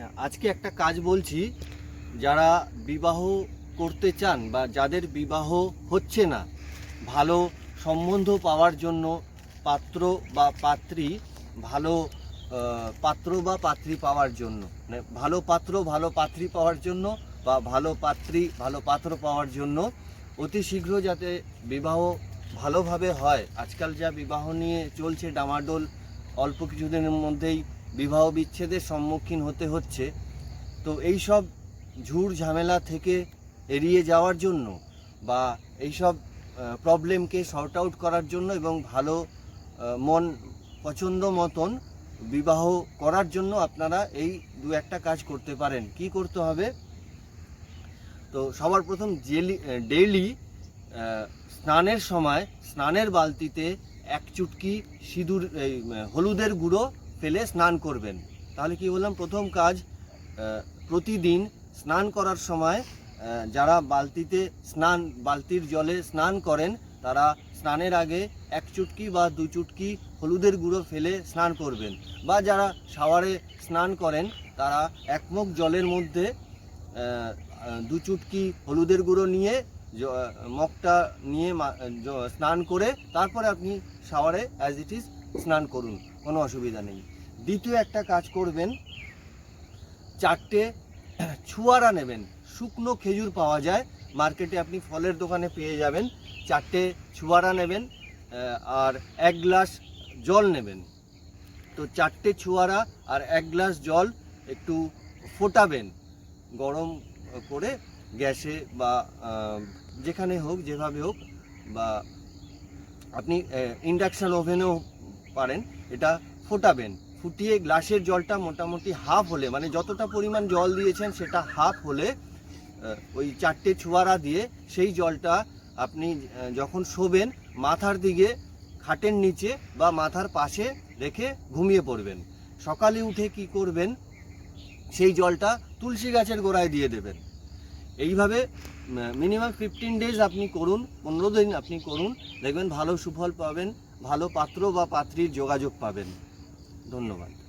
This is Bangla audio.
আচ্ছা আজকে একটা কাজ বলছি, যারা বিবাহ করতে চান বা যাদের বিবাহ হচ্ছে না, ভালো সম্বন্ধ পাওয়ার জন্য পাত্র বা পাত্রী, ভালো পাত্র বা পাত্রী পাওয়ার জন্য মানে ভালো পাত্র, ভালো পাত্রী পাওয়ার জন্য বা ভালো পাত্রী, ভালো পাত্র পাওয়ার জন্য অতি শীঘ্র যাতে বিবাহ ভালোভাবে হয়। আজকাল যা বিবাহ নিয়ে চলছে, ডামাডোল, অল্প কিছুদিনের মধ্যেই বিবাহ বিচ্ছেদের সম্মুখীন হতে হচ্ছে। তো এই সব ঝুড় ঝামেলা থেকে এড়িয়ে যাওয়ার জন্য বা এই সব প্রবলেমকে শর্ট আউট করার জন্য এবং ভালো মন পছন্দ মতন বিবাহ করার জন্য আপনারা এই দু একটা কাজ করতে পারেন। কি করতে হবে? তো সবার প্রথম জেলি ডেইলি স্নানের সময় স্নানের বালতিতে এক চুটকি সিঁদুর হলুদের গুঁড়ো ফেলে স্নান করবেন। তাহলে কি বললাম? প্রথম কাজ প্রতিদিন স্নান করার সময় যারা বালতিতে স্নান, বালতির জলে স্নান করেন, তারা স্নানের আগে এক চুটকি বা দু চুটকি হলুদের গুঁড়ো ফেলে স্নান করবেন। বা যারা শাওয়ারে স্নান করেন, তারা একমুখ জলের মধ্যে দু চুটকি হলুদের গুঁড়ো নিয়ে মগটা নিয়ে স্নান করে, তারপরে আপনি শাওয়ারে অ্যাজ ইট ইজ স্নান করুন। কোনো অসুবিধা নেই। দ্বিতীয় একটা কাজ করবেন, চারটে ছুয়ারা নেবেন। শুকনো খেজুর পাওয়া যায়। মার্কেটে আপনি ফলের দোকানে পেয়ে যাবেন। চারটে ছুয়ারা নেবেন আর এক গ্লাস জল নেবেন। তো চারটে ছুয়ারা আর এক গ্লাস জল একটু ফোটাবেন। গরম করে গ্যাসে বা যেখানে হোক, যেভাবে হোক বা আপনি ইন্ডাকশান ওভেনেও পারেন। এটা ফোটাবেন। ফুটিয়ে গ্লাসের জলটা মোটামুটি হাফ হলে মানে যতটা পরিমাণ জল দিয়েছেন সেটা হাফ হলে ওই চারটে ছুয়ারা দিয়ে সেই জলটা আপনি যখন শোবেন, মাথার দিকে, খাটের নিচে বা মাথার পাশে রেখে ঘুমিয়ে পড়বেন। সকালে উঠে কি করবেন? সেই জলটা তুলসী গাছের গোড়ায় দিয়ে দেবেন। এইভাবে মিনিমাম ফিফটিন ডেজ আপনি করুন, পনেরো দিন আপনি করুন, দেখবেন ভালো সুফল পাবেন। ভালো পাত্র বা পাত্রীর যোগাযোগ পাবেন। ধন্যবাদ।